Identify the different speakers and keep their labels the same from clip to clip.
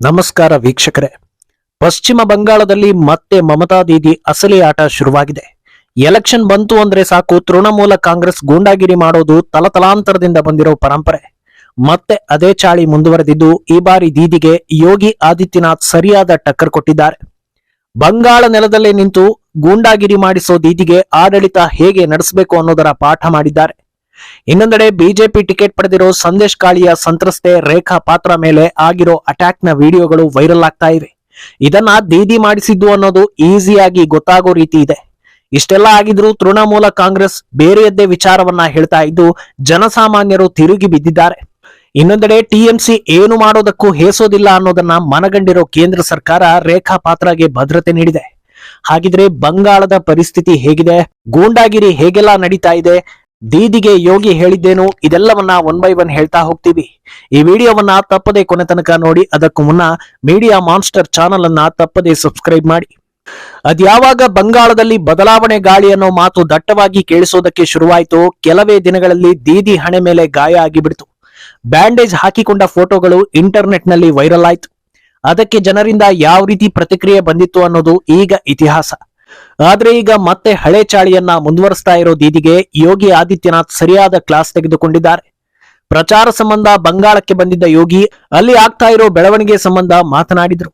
Speaker 1: ನಮಸ್ಕಾರ ವೀಕ್ಷಕರೇ. ಪಶ್ಚಿಮ ಬಂಗಾಳದಲ್ಲಿ ಮತ್ತೆ ಮಮತಾ ದೀದಿ ಅಸಲಿ ಆಟ ಶುರುವಾಗಿದೆ. ಎಲೆಕ್ಷನ್ ಬಂತು ಅಂದ್ರೆ ಸಾಕು, ತೃಣಮೂಲ ಕಾಂಗ್ರೆಸ್ ಗೂಂಡಾಗಿರಿ ಮಾಡೋದು ತಲತಲಾಂತರದಿಂದ ಬಂದಿರೋ ಪರಂಪರೆ. ಮತ್ತೆ ಅದೇ ಚಾಳಿ ಮುಂದುವರೆದಿದ್ದು ಈ ಬಾರಿ ದೀದಿಗೆ ಯೋಗಿ ಆದಿತ್ಯನಾಥ್ ಸರಿಯಾದ ಟಕ್ಕರ್ ಕೊಟ್ಟಿದ್ದಾರೆ. ಬಂಗಾಳ ನೆಲದಲ್ಲೇ ನಿಂತು ಗೂಂಡಾಗಿರಿ ಮಾಡಿಸೋ ದೀದಿಗೆ ಆಡಳಿತ ಹೇಗೆ ನಡೆಸಬೇಕು ಅನ್ನೋದರ ಪಾಠ ಮಾಡಿದ್ದಾರೆ. ಇನ್ನೊಂದೆಡೆ ಬಿಜೆಪಿ ಟಿಕೆಟ್ ಪಡೆದಿರೋ ಸಂದೇಶ್ ಕಾಳಿಯ ಸಂತ್ರಸ್ತೆ ರೇಖಾ ಪಾತ್ರ ಮೇಲೆ ಆಗಿರೋ ಅಟ್ಯಾಕ್ನ ವಿಡಿಯೋಗಳು ವೈರಲ್ ಆಗ್ತಾ ಇವೆ. ಇದನ್ನ ದೀದಿ ಮಾಡಿಸಿದ್ದು ಅನ್ನೋದು ಈಸಿಯಾಗಿ ಗೊತ್ತಾಗೋ ರೀತಿ ಇದೆ. ಇಷ್ಟೆಲ್ಲ ಆಗಿದ್ರೂ ತೃಣಮೂಲ ಕಾಂಗ್ರೆಸ್ ಬೇರೆಯದ್ದೇ ವಿಚಾರವನ್ನ ಹೇಳ್ತಾ ಇದ್ದು ಜನಸಾಮಾನ್ಯರು ತಿರುಗಿ ಬಿದ್ದಿದ್ದಾರೆ. ಇನ್ನೊಂದೆಡೆ ಟಿಎಂಸಿ ಏನು ಮಾಡೋದಕ್ಕೂ ಹೇಸೋದಿಲ್ಲ ಅನ್ನೋದನ್ನ ಮನಗಂಡಿರೋ ಕೇಂದ್ರ ಸರ್ಕಾರ ರೇಖಾ ಪಾತ್ರಗೆ ಭದ್ರತೆ ನೀಡಿದೆ. ಹಾಗಿದ್ರೆ ಬಂಗಾಳದ ಪರಿಸ್ಥಿತಿ ಹೇಗಿದೆ? ಗೂಂಡಾಗಿರಿ ಹೇಗೆಲ್ಲ ನಡೀತಾ ಇದೆ? ದೀದಿಗೆ ಯೋಗಿ ಹೇಳಿದ್ದೇನು? ಇದೆಲ್ಲವನ್ನ ಒನ್ ಬೈ ಒನ್ ಹೇಳ್ತಾ ಹೋಗ್ತೀವಿ. ಈ ವಿಡಿಯೋವನ್ನ ತಪ್ಪದೆ ಕೊನೆ ತನಕ ನೋಡಿ, ಅದಕ್ಕೂ ಮುನ್ನ ಮೀಡಿಯಾ ಮಾನ್ಸ್ಟರ್ ಚಾನಲ್ ಅನ್ನ ತಪ್ಪದೆ ಸಬ್ಸ್ಕ್ರೈಬ್ ಮಾಡಿ. ಅದ್ಯಾವಾಗ ಬಂಗಾಳದಲ್ಲಿ ಬದಲಾವಣೆ ಗಾಳಿ ಅನ್ನೋ ಮಾತು ದಟ್ಟವಾಗಿ ಕೇಳಿಸೋದಕ್ಕೆ ಶುರುವಾಯಿತು, ಕೆಲವೇ ದಿನಗಳಲ್ಲಿ ದೀದಿ ಹಣೆ ಮೇಲೆ ಗಾಯ ಆಗಿಬಿಡ್ತು. ಬ್ಯಾಂಡೇಜ್ ಹಾಕಿಕೊಂಡ ಫೋಟೋಗಳು ಇಂಟರ್ನೆಟ್ನಲ್ಲಿ ವೈರಲ್ ಆಯ್ತು. ಅದಕ್ಕೆ ಜನರಿಂದ ಯಾವ ರೀತಿ ಪ್ರತಿಕ್ರಿಯೆ ಬಂದಿತ್ತು ಅನ್ನೋದು ಈಗ ಇತಿಹಾಸ. ಆದ್ರೆ ಈಗ ಮತ್ತೆ ಹಳೆ ಚಾಳಿಯನ್ನ ಮುಂದುವರಿಸ್ತಾ ಇರೋ ದೀದಿಗೆ ಯೋಗಿ ಆದಿತ್ಯನಾಥ್ ಸರಿಯಾದ ಕ್ಲಾಸ್ ತೆಗೆದುಕೊಂಡಿದ್ದಾರೆ. ಪ್ರಚಾರ ಸಂಬಂಧ ಬಂಗಾಳಕ್ಕೆ ಬಂದಿದ್ದ ಯೋಗಿ ಅಲ್ಲಿ ಆಗ್ತಾ ಇರೋ ಬೆಳವಣಿಗೆ ಸಂಬಂಧ ಮಾತನಾಡಿದ್ರು.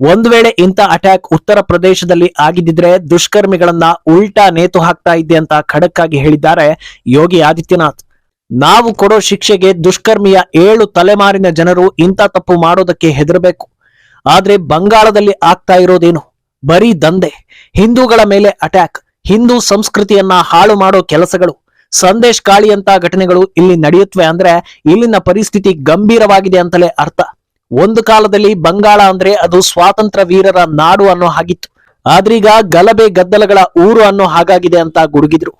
Speaker 1: ಒಂದು ವೇಳೆ ಇಂಥ ಅಟ್ಯಾಕ್ ಉತ್ತರ ಪ್ರದೇಶದಲ್ಲಿ ಆಗಿದ್ದಿದ್ರೆ ದುಷ್ಕರ್ಮಿಗಳನ್ನ ಉಲ್ಟಾ ನೇತು ಹಾಕ್ತಾ ಇದ್ದೆ ಅಂತ ಖಡಕ್ಕಾಗಿ ಹೇಳಿದ್ದಾರೆ ಯೋಗಿ ಆದಿತ್ಯನಾಥ್. ನಾವು ಕೊಡೋ ಶಿಕ್ಷೆಗೆ ದುಷ್ಕರ್ಮಿಯ ಏಳು ತಲೆಮಾರಿನ ಜನರು ಇಂಥ ತಪ್ಪು ಮಾಡೋದಕ್ಕೆ ಹೆದರಬೇಕು. ಆದ್ರೆ ಬಂಗಾಳದಲ್ಲಿ ಆಗ್ತಾ ಇರೋದೇನು? ಬರೀ ದಂಧೆ. ಹಿಂದೂಗಳ ಮೇಲೆ ಅಟ್ಯಾಕ್ ಹಿಂದೂ ಸಂಸ್ಕೃತಿಯನ್ನ ಹಾಳು ಮಾಡೋ ಕೆಲಸಗಳು, ಸಂದೇಶ್ ಕಾಳಿಯಂತ ಘಟನೆಗಳು ಇಲ್ಲಿ ನಡೆಯುತ್ತವೆ ಅಂದ್ರೆ ಇಲ್ಲಿನ ಪರಿಸ್ಥಿತಿ ಗಂಭೀರವಾಗಿದೆ ಅಂತಲೇ ಅರ್ಥ. ಒಂದು ಕಾಲದಲ್ಲಿ ಬಂಗಾಳ ಅಂದ್ರೆ ಅದು ಸ್ವಾತಂತ್ರ್ಯ ವೀರರ ನಾಡು ಅನ್ನೋ ಹಾಗಿತ್ತು. ಆದ್ರೀಗ ಗಲಭೆ ಗದ್ದಲಗಳ ಊರು ಅನ್ನೋ ಹಾಗಾಗಿದೆ ಅಂತ ಗುಡುಗಿದ್ರು.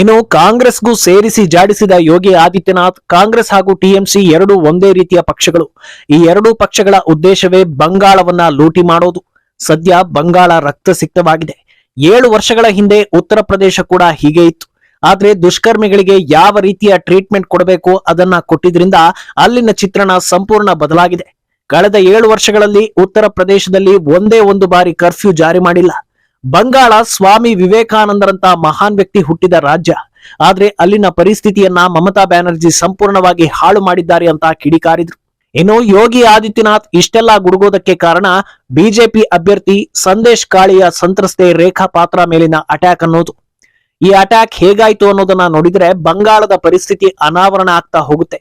Speaker 1: ಇನ್ನು ಕಾಂಗ್ರೆಸ್ಗೂ ಸೇರಿಸಿ ಜಾಡಿಸಿದ ಯೋಗಿ ಆದಿತ್ಯನಾಥ್, ಕಾಂಗ್ರೆಸ್ ಹಾಗೂ ಟಿಎಂಸಿ ಎರಡು ಒಂದೇ ರೀತಿಯ ಪಕ್ಷಗಳು. ಈ ಎರಡೂ ಪಕ್ಷಗಳ ಉದ್ದೇಶವೇ ಬಂಗಾಳವನ್ನ ಲೂಟಿ ಮಾಡೋದು. ಸದ್ಯ ಬಂಗಾಳ ರಕ್ತಸಿಕ್ತವಾಗಿದೆ ಏಳು ವರ್ಷಗಳ ಹಿಂದೆ ಉತ್ತರ ಪ್ರದೇಶ ಕೂಡ ಹೀಗೆ ಇತ್ತು. ಆದ್ರೆ ದುಷ್ಕರ್ಮಿಗಳಿಗೆ ಯಾವ ರೀತಿಯ ಟ್ರೀಟ್ಮೆಂಟ್ ಕೊಡಬೇಕು ಅದನ್ನ ಕೊಟ್ಟಿದ್ರಿಂದ ಅಲ್ಲಿನ ಚಿತ್ರಣ ಸಂಪೂರ್ಣ ಬದಲಾಗಿದೆ. ಕಳೆದ ಏಳು ವರ್ಷಗಳಲ್ಲಿ ಉತ್ತರ ಪ್ರದೇಶದಲ್ಲಿ ಒಂದೇ ಒಂದು ಬಾರಿ ಕರ್ಫ್ಯೂ ಜಾರಿ ಮಾಡಿಲ್ಲ. ಬಂಗಾಳ ಸ್ವಾಮಿ ವಿವೇಕಾನಂದರಂತ ಮಹಾನ್ ವ್ಯಕ್ತಿ ಹುಟ್ಟಿದ ರಾಜ್ಯ. ಆದ್ರೆ ಅಲ್ಲಿನ ಪರಿಸ್ಥಿತಿಯನ್ನ ಮಮತಾ ಬ್ಯಾನರ್ಜಿ ಸಂಪೂರ್ಣವಾಗಿ ಹಾಳು ಮಾಡಿದ್ದಾರೆ ಅಂತ ಕಿಡಿಕಾರಿದ್ರು. ಇನ್ನು ಯೋಗಿ ಆದಿತ್ಯನಾಥ್ ಇಷ್ಟೆಲ್ಲ ಗುಡುಗೋದಕ್ಕೆ ಕಾರಣ ಬಿಜೆಪಿ ಅಭ್ಯರ್ಥಿ ಸಂದೇಶ್ ಕಾಳಿಯ ಸಂತ್ರಸ್ತೆ ರೇಖಾ ಪಾತ್ರ ಮೇಲಿನ ಅಟ್ಯಾಕ್ ಅನ್ನೋದು. ಈ ಅಟ್ಯಾಕ್ ಹೇಗಾಯ್ತು ಅನ್ನೋದನ್ನ ನೋಡಿದ್ರೆ ಬಂಗಾಳದ ಪರಿಸ್ಥಿತಿ ಅನಾವರಣ ಆಗ್ತಾ ಹೋಗುತ್ತೆ.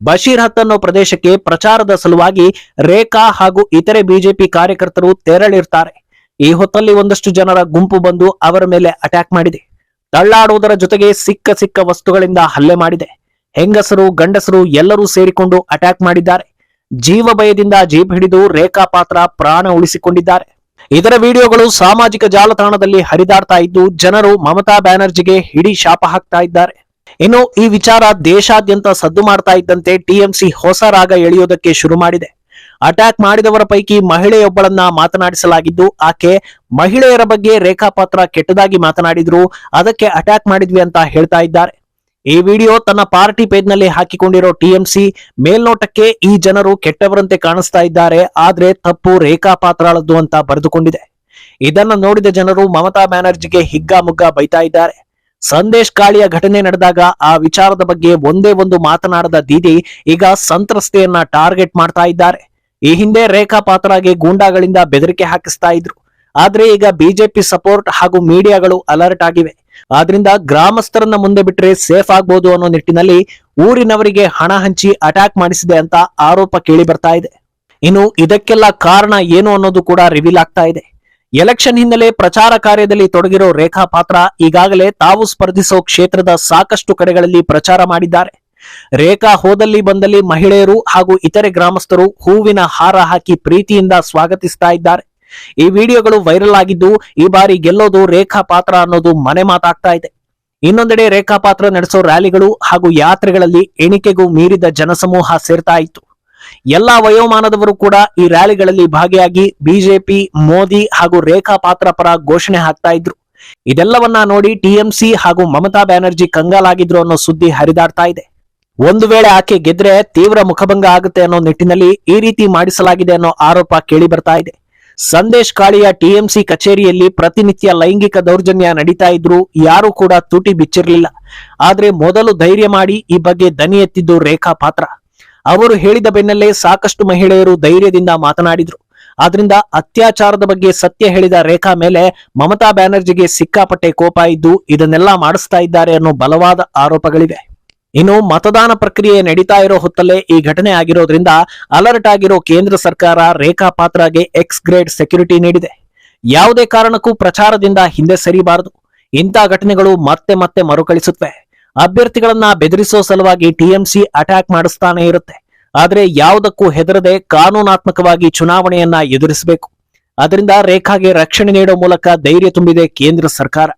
Speaker 1: ಬಶೀರ್ ಹತ್ ಅನ್ನೋ ಪ್ರದೇಶಕ್ಕೆ ಪ್ರಚಾರದ ಸಲುವಾಗಿ ರೇಖಾ ಹಾಗೂ ಇತರೆ ಬಿಜೆಪಿ ಕಾರ್ಯಕರ್ತರು ತೆರಳಿರ್ತಾರೆ. ಈ ಹೊತ್ತಲ್ಲಿ ಒಂದಷ್ಟು ಜನರ ಗುಂಪು ಬಂದು ಅವರ ಮೇಲೆ ಅಟ್ಯಾಕ್ ಮಾಡಿದೆ. ತಳ್ಳಾಡುವುದರ ಜೊತೆಗೆ ಸಿಕ್ಕ ಸಿಕ್ಕ ವಸ್ತುಗಳಿಂದ ಹಲ್ಲೆ ಮಾಡಿದೆ. ಹೆಂಗಸರು, ಗಂಡಸರು ಎಲ್ಲರೂ ಸೇರಿಕೊಂಡು ಅಟ್ಯಾಕ್ ಮಾಡಿದ್ದಾರೆ. ಜೀವ ಭಯದಿಂದ ಜೀಪ್ ಹಿಡಿದು ರೇಖಾ ಪಾತ್ರ ಪ್ರಾಣ ಉಳಿಸಿಕೊಂಡಿದ್ದಾರೆ. ಇದರ ವಿಡಿಯೋಗಳು ಸಾಮಾಜಿಕ ಜಾಲತಾಣದಲ್ಲಿ ಹರಿದಾಡ್ತಾ ಇದ್ದು ಜನರು ಮಮತಾ ಬ್ಯಾನರ್ಜಿಗೆ ಹಿಡಿ ಶಾಪ ಹಾಕ್ತಾ ಇದ್ದಾರೆ. ಇನ್ನು ಈ ವಿಚಾರ ದೇಶಾದ್ಯಂತ ಸದ್ದು ಮಾಡ್ತಾ ಇದ್ದಂತೆ ಟಿಎಂಸಿ ಹೊಸ ರಾಗ ಎಳೆಯೋದಕ್ಕೆ ಶುರು ಮಾಡಿದೆ. ಅಟ್ಯಾಕ್ ಮಾಡಿದವರ ಪೈಕಿ ಮಹಿಳೆಯೊಬ್ಬಳನ್ನ ಮಾತನಾಡಿಸಲಾಗಿದ್ದು, ಆಕೆ ಮಹಿಳೆಯರ ಬಗ್ಗೆ ರೇಖಾ ಪಾತ್ರ ಕೆಟ್ಟದಾಗಿ ಮಾತನಾಡಿದ್ರು, ಅದಕ್ಕೆ ಅಟ್ಯಾಕ್ ಮಾಡಿದ್ವಿ ಅಂತ ಹೇಳ್ತಾ ಇದ್ದಾರೆ. ಈ ವಿಡಿಯೋ ತನ್ನ ಪಾರ್ಟಿ ಪೇಜ್ನಲ್ಲಿ ಹಾಕಿಕೊಂಡಿರೋ ಟಿಎಂಸಿ ಮೇಲ್ನೋಟಕ್ಕೆ ಈ ಜನರು ಕೆಟ್ಟವರಂತೆ ಕಾಣಿಸ್ತಾ ಇದ್ದಾರೆ, ಆದ್ರೆ ತಪ್ಪು ರೇಖಾ ಪಾತ್ರಳದ್ದು ಅಂತ ಬರೆದುಕೊಂಡಿದೆ. ಇದನ್ನ ನೋಡಿದ ಜನರು ಮಮತಾ ಬ್ಯಾನರ್ಜಿಗೆ ಹಿಗ್ಗಾಮುಗ್ಗಾ ಬೈತಾ ಇದ್ದಾರೆ. ಸಂದೇಶ್ ಕಾಳಿಯ ಘಟನೆ ನಡೆದಾಗ ಆ ವಿಚಾರದ ಬಗ್ಗೆ ಒಂದೇ ಒಂದು ಮಾತನಾಡದ ದೀದಿ ಈಗ ಸಂತ್ರಸ್ತೆಯನ್ನ ಟಾರ್ಗೆಟ್ ಮಾಡ್ತಾ ಇದ್ದಾರೆ. ಈ ಹಿಂದೆ ರೇಖಾ ಪಾತ್ರಾಗೆ ಗೂಂಡಾಗಳಿಂದ ಬೆದರಿಕೆ ಹಾಕಿಸ್ತಾ ಇದ್ರು. ಆದ್ರೆ ಈಗ ಬಿಜೆಪಿ ಸಪೋರ್ಟ್ ಹಾಗೂ ಮೀಡಿಯಾಗಳು ಅಲರ್ಟ್ ಆಗಿವೆ. ಆದ್ರಿಂದ ಗ್ರಾಮಸ್ಥರನ್ನ ಮುಂದೆ ಬಿಟ್ರೆ ಸೇಫ್ ಆಗ್ಬೋದು ಅನ್ನೋ ನಿಟ್ಟಿನಲ್ಲಿ ಊರಿನವರಿಗೆ ಹಣ ಹಂಚಿ ಅಟ್ಯಾಕ್ ಮಾಡಿಸಿದೆ ಅಂತ ಆರೋಪ ಕೇಳಿ ಬರ್ತಾ ಇದೆ. ಇನ್ನು ಇದಕ್ಕೆಲ್ಲ ಕಾರಣ ಏನು ಅನ್ನೋದು ಕೂಡ ರಿವೀಲ್ ಆಗ್ತಾ ಇದೆ. ಎಲೆಕ್ಷನ್ ಹಿನ್ನೆಲೆ ಪ್ರಚಾರ ಕಾರ್ಯದಲ್ಲಿ ತೊಡಗಿರೋ ರೇಖಾ ಪಾತ್ರ ಈಗಾಗಲೇ ತಾವು ಸ್ಪರ್ಧಿಸೋ ಕ್ಷೇತ್ರದ ಸಾಕಷ್ಟು ಕಡೆಗಳಲ್ಲಿ ಪ್ರಚಾರ ಮಾಡಿದ್ದಾರೆ. ರೇಖಾ ಹೋದಲ್ಲಿ ಬಂದಲ್ಲಿ ಮಹಿಳೆಯರು ಹಾಗೂ ಇತರೆ ಗ್ರಾಮಸ್ಥರು ಹೂವಿನ ಹಾರ ಹಾಕಿ ಪ್ರೀತಿಯಿಂದ ಸ್ವಾಗತಿಸ್ತಾ ಇದ್ದಾರೆ. ಈ ವಿಡಿಯೋಗಳು ವೈರಲ್ ಆಗಿದ್ದು ಈ ಬಾರಿ ಗೆಲ್ಲೋದು ರೇಖಾ ಪಾತ್ರ ಅನ್ನೋದು ಮನೆ ಮಾತಾಗ್ತಾ ಇದೆ. ಇನ್ನೊಂದೆಡೆ ರೇಖಾ ಪಾತ್ರ ನಡೆಸೋ ರ್ಯಾಲಿಗಳು ಹಾಗೂ ಯಾತ್ರೆಗಳಲ್ಲಿ ಎಣಿಕೆಗೂ ಮೀರಿದ ಜನಸಮೂಹ ಸೇರ್ತಾ ಇತ್ತು. ಎಲ್ಲಾ ವಯೋಮಾನದವರು ಕೂಡ ಈ ರ್ಯಾಲಿಗಳಲ್ಲಿ ಭಾಗಿಯಾಗಿ ಬಿಜೆಪಿ, ಮೋದಿ ಹಾಗೂ ರೇಖಾ ಪಾತ್ರ ಪರ ಘೋಷಣೆ ಹಾಕ್ತಾ ಇದ್ರು. ಇದೆಲ್ಲವನ್ನ ನೋಡಿ ಟಿಎಂಸಿ ಹಾಗೂ ಮಮತಾ ಬ್ಯಾನರ್ಜಿ ಕಂಗಾಲಾಗಿದ್ರು ಅನ್ನೋ ಸುದ್ದಿ ಹರಿದಾಡ್ತಾ ಇದೆ. ಒಂದು ವೇಳೆ ಆಕೆ ಗೆದ್ರೆ ತೀವ್ರ ಮುಖಭಂಗ ಆಗುತ್ತೆ ಅನ್ನೋ ನಿಟ್ಟಿನಲ್ಲಿ ಈ ರೀತಿ ಮಾಡಿಸಲಾಗಿದೆ ಅನ್ನೋ ಆರೋಪ ಕೇಳಿ ಬರ್ತಾ ಇದೆ. ಸಂದೇಶ್ ಕಾಳಿಯ ಟಿಎಂಸಿ ಕಚೇರಿಯಲ್ಲಿ ಪ್ರತಿನಿತ್ಯ ಲೈಂಗಿಕ ದೌರ್ಜನ್ಯ ನಡೀತಾ ಇದ್ರು ಯಾರು ಕೂಡ ತುಟಿ ಬಿಚ್ಚಿರಲಿಲ್ಲ. ಆದ್ರೆ ಮೊದಲು ಧೈರ್ಯ ಮಾಡಿ ಈ ಬಗ್ಗೆ ದನಿ ಎತ್ತಿದ್ದು ರೇಖಾ ಪಾತ್ರ. ಅವರು ಹೇಳಿದ ಬೆನ್ನಲ್ಲೇ ಸಾಕಷ್ಟು ಮಹಿಳೆಯರು ಧೈರ್ಯದಿಂದ ಮಾತನಾಡಿದ್ರು. ಆದ್ರಿಂದ ಅತ್ಯಾಚಾರದ ಬಗ್ಗೆ ಸತ್ಯ ಹೇಳಿದ ರೇಖಾ ಮೇಲೆ ಮಮತಾ ಬ್ಯಾನರ್ಜಿಗೆ ಸಿಕ್ಕಾಪಟ್ಟೆ ಕೋಪ ಇದ್ದು ಇದನ್ನೆಲ್ಲ ಮಾಡಿಸ್ತಾ ಇದ್ದಾರೆ ಅನ್ನೋ ಬಲವಾದ ಆರೋಪಗಳಿವೆ. ಇನ್ನು ಮತದಾನ ಪ್ರಕ್ರಿಯೆ ನಡೀತಾ ಇರೋ ಹೊತ್ತಲ್ಲೇ ಈ ಘಟನೆ ಆಗಿರೋದ್ರಿಂದ ಅಲರ್ಟ್ ಆಗಿರೋ ಕೇಂದ್ರ ಸರ್ಕಾರ ರೇಖಾ ಪಾತ್ರಗೆ ಎಕ್ಸ್ ಗ್ರೇಡ್ ಸೆಕ್ಯೂರಿಟಿ ನೀಡಿದೆ. ಯಾವುದೇ ಕಾರಣಕ್ಕೂ ಪ್ರಚಾರದಿಂದ ಹಿಂದೆ ಸರಿಬಾರದು. ಇಂಥ ಘಟನೆಗಳು ಮತ್ತೆ ಮತ್ತೆ ಮರುಕಳಿಸುತ್ತವೆ. ಅಭ್ಯರ್ಥಿಗಳನ್ನ ಬೆದರಿಸೋ ಸಲುವಾಗಿ ಟಿಎಂಸಿ ಅಟ್ಯಾಕ್ ಮಾಡಿಸ್ತಾನೆ ಇರುತ್ತೆ. ಆದರೆ ಯಾವುದಕ್ಕೂ ಹೆದರದೆ ಕಾನೂನಾತ್ಮಕವಾಗಿ ಚುನಾವಣೆಯನ್ನ ಎದುರಿಸಬೇಕು. ಅದರಿಂದ ರೇಖಾಗೆ ರಕ್ಷಣೆ ನೀಡೋ ಮೂಲಕ ಧೈರ್ಯ ತುಂಬಿದೆ ಕೇಂದ್ರ ಸರ್ಕಾರ.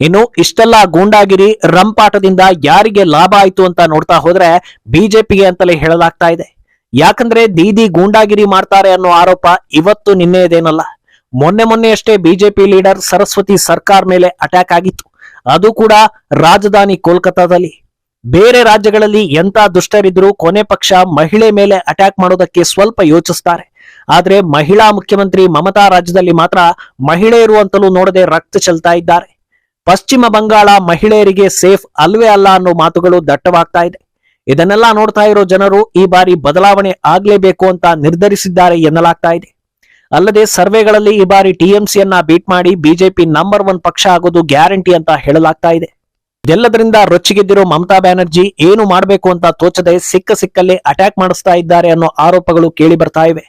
Speaker 1: ಇನ್ನು ಇಷ್ಟೆಲ್ಲ ಗೂಂಡಾಗಿರಿ, ರಂಪಾಟದಿಂದ ಯಾರಿಗೆ ಲಾಭ ಆಯ್ತು ಅಂತ ನೋಡ್ತಾ ಹೋದ್ರೆ ಬಿಜೆಪಿಗೆ ಅಂತಲೇ ಹೇಳಲಾಗ್ತಾ ಇದೆ. ಯಾಕಂದ್ರೆ ದೀದಿ ಗೂಂಡಾಗಿರಿ ಮಾಡ್ತಾರೆ ಅನ್ನೋ ಆರೋಪ ಇವತ್ತು ನಿನ್ನೆಯದೇನಲ್ಲ. ಮೊನ್ನೆ ಮೊನ್ನೆಯಷ್ಟೇ ಬಿಜೆಪಿ ಲೀಡರ್ ಸರಸ್ವತಿ ಸರ್ಕಾರ ಮೇಲೆ ಅಟ್ಯಾಕ್ ಆಗಿತ್ತು. ಅದು ಕೂಡ ರಾಜಧಾನಿ ಕೋಲ್ಕತ್ತಾದಲ್ಲಿ. ಬೇರೆ ರಾಜ್ಯಗಳಲ್ಲಿ ಎಂತ ದುಷ್ಟರಿದ್ರು ಕೊನೆ ಪಕ್ಷ ಮಹಿಳೆ ಮೇಲೆ ಅಟ್ಯಾಕ್ ಮಾಡೋದಕ್ಕೆ ಸ್ವಲ್ಪ ಯೋಚಿಸ್ತಾರೆ. ಆದ್ರೆ ಮಹಿಳಾ ಮುಖ್ಯಮಂತ್ರಿ ಮಮತಾ ರಾಜ್ಯದಲ್ಲಿ ಮಾತ್ರ ಮಹಿಳೆಯರು ಅಂತಲೂ ನೋಡದೆ ರಕ್ತ ಚೆಲ್ತಾ ಇದ್ದಾರೆ. ಪಶ್ಚಿಮ ಬಂಗಾಳ ಮಹಿಳೆಯರಿಗೆ ಸೇಫ್ ಅಲ್ವೇ ಅಲ್ಲ ಅನ್ನೋ ಮಾತುಗಳು ದಟ್ಟವಾಗ್ತಾ ಇದೆ. ಇದನ್ನೆಲ್ಲ ನೋಡ್ತಾ ಇರೋ ಜನರು ಈ ಬಾರಿ ಬದಲಾವಣೆ ಆಗ್ಲೇಬೇಕು ಅಂತ ನಿರ್ಧರಿಸಿದ್ದಾರೆ ಎನ್ನಲಾಗ್ತಾ ಇದೆ. ಅಲ್ಲದೆ ಸರ್ವೆಗಳಲ್ಲಿ ಈ ಬಾರಿ ಟಿಎಂಸಿಯನ್ನ ಬೀಟ್ ಮಾಡಿ ಬಿಜೆಪಿ ನಂಬರ್ ಒನ್ ಪಕ್ಷ ಆಗೋದು ಗ್ಯಾರಂಟಿ ಅಂತ ಹೇಳಲಾಗ್ತಾ ಇದೆ. ಇದೆಲ್ಲದರಿಂದ ರೊಚ್ಚಿಗೆದ್ದಿರೋ ಮಮತಾ ಬ್ಯಾನರ್ಜಿ ಏನು ಮಾಡಬೇಕು ಅಂತ ತೋಚದೆ ಸಿಕ್ಕ ಸಿಕ್ಕಲ್ಲೇ ಅಟ್ಯಾಕ್ ಮಾಡಿಸ್ತಾ ಇದ್ದಾರೆ ಅನ್ನೋ ಆರೋಪಗಳು ಕೇಳಿ ಬರ್ತಾ ಇವೆ.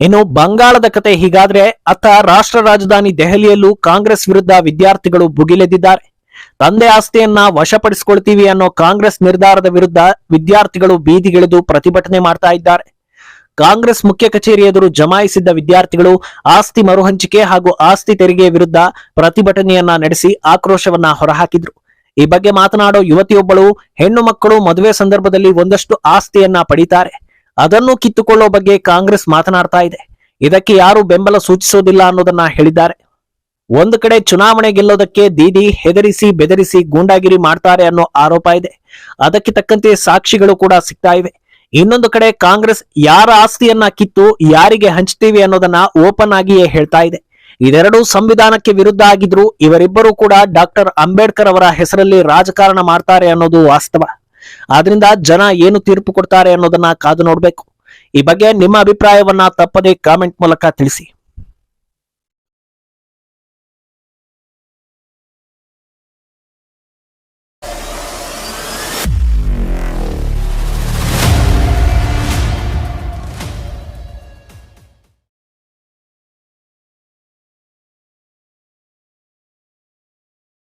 Speaker 1: ಇನ್ನು ಬಂಗಾಳದ ಕತೆ ಹೀಗಾದ್ರೆ ಅತ್ತ ರಾಷ್ಟ್ರ ರಾಜಧಾನಿ ದೆಹಲಿಯಲ್ಲೂ ಕಾಂಗ್ರೆಸ್ ವಿರುದ್ಧ ವಿದ್ಯಾರ್ಥಿಗಳು ಭುಗಿಲೆದಿದ್ದಾರೆ ತಂದೆ ಆಸ್ತಿಯನ್ನ ವಶಪಡಿಸಿಕೊಳ್ತೀವಿ ಅನ್ನೋ ಕಾಂಗ್ರೆಸ್ ನಿರ್ಧಾರದ ವಿರುದ್ಧ ವಿದ್ಯಾರ್ಥಿಗಳು ಬೀದಿಗಿಳಿದು ಪ್ರತಿಭಟನೆ ಮಾಡ್ತಾ ಇದ್ದಾರೆ. ಕಾಂಗ್ರೆಸ್ ಮುಖ್ಯ ಕಚೇರಿ ಎದುರು ಜಮಾಯಿಸಿದ್ದ ವಿದ್ಯಾರ್ಥಿಗಳು ಆಸ್ತಿ ಮರುಹಂಚಿಕೆ ಹಾಗೂ ಆಸ್ತಿ ತೆರಿಗೆ ವಿರುದ್ಧ ಪ್ರತಿಭಟನೆಯನ್ನ ನಡೆಸಿ ಆಕ್ರೋಶವನ್ನ ಹೊರಹಾಕಿದ್ರು. ಈ ಬಗ್ಗೆ ಮಾತನಾಡೋ ಯುವತಿಯೊಬ್ಬಳು ಹೆಣ್ಣು ಮಕ್ಕಳು ಮದುವೆ ಸಂದರ್ಭದಲ್ಲಿ ಒಂದಷ್ಟು ಆಸ್ತಿಯನ್ನ ಪಡಿತಾರೆ. ಅದನ್ನು ಕಿತ್ತುಕೊಳ್ಳೋ ಬಗ್ಗೆ ಕಾಂಗ್ರೆಸ್ ಮಾತನಾಡ್ತಾ ಇದೆ. ಇದಕ್ಕೆ ಯಾರು ಬೆಂಬಲ ಸೂಚಿಸೋದಿಲ್ಲ ಅನ್ನೋದನ್ನ ಹೇಳಿದ್ದಾರೆ. ಒಂದು ಕಡೆ ಚುನಾವಣೆ ಗೆಲ್ಲೋದಕ್ಕೆ ದೀದಿ ಹೆದರಿಸಿ ಬೆದರಿಸಿ ಗೂಂಡಾಗಿರಿ ಮಾಡ್ತಾರೆ ಅನ್ನೋ ಆರೋಪ ಇದೆ. ಅದಕ್ಕೆ ತಕ್ಕಂತೆ ಸಾಕ್ಷಿಗಳು ಕೂಡ ಸಿಗ್ತಾ ಇವೆ. ಇನ್ನೊಂದು ಕಡೆ ಕಾಂಗ್ರೆಸ್ ಯಾರ ಆಸ್ತಿಯನ್ನ ಕಿತ್ತು ಯಾರಿಗೆ ಹಂಚ್ತೀವಿ ಅನ್ನೋದನ್ನ ಓಪನ್ ಆಗಿಯೇ ಹೇಳ್ತಾ ಇದೆ. ಇದೆರಡೂ ಸಂವಿಧಾನಕ್ಕೆ ವಿರುದ್ಧ ಆಗಿದ್ರು ಇವರಿಬ್ಬರು ಕೂಡ ಡಾಕ್ಟರ್ ಅಂಬೇಡ್ಕರ್ ಅವರ ಹೆಸರಲ್ಲಿ ರಾಜಕಾರಣ ಮಾಡ್ತಾರೆ ಅನ್ನೋದು ವಾಸ್ತವ. ಆದ್ರಿಂದ ಜನ ಏನು ತೀರ್ಪು ಕೊಡ್ತಾರೆ ಅನ್ನೋದನ್ನ ಕಾದು ನೋಡ್ಬೇಕು. ಈ ಬಗ್ಗೆ ನಿಮ್ಮ ಅಭಿಪ್ರಾಯವನ್ನ ತಪ್ಪದೇ ಕಾಮೆಂಟ್ ಮೂಲಕ ತಿಳಿಸಿ.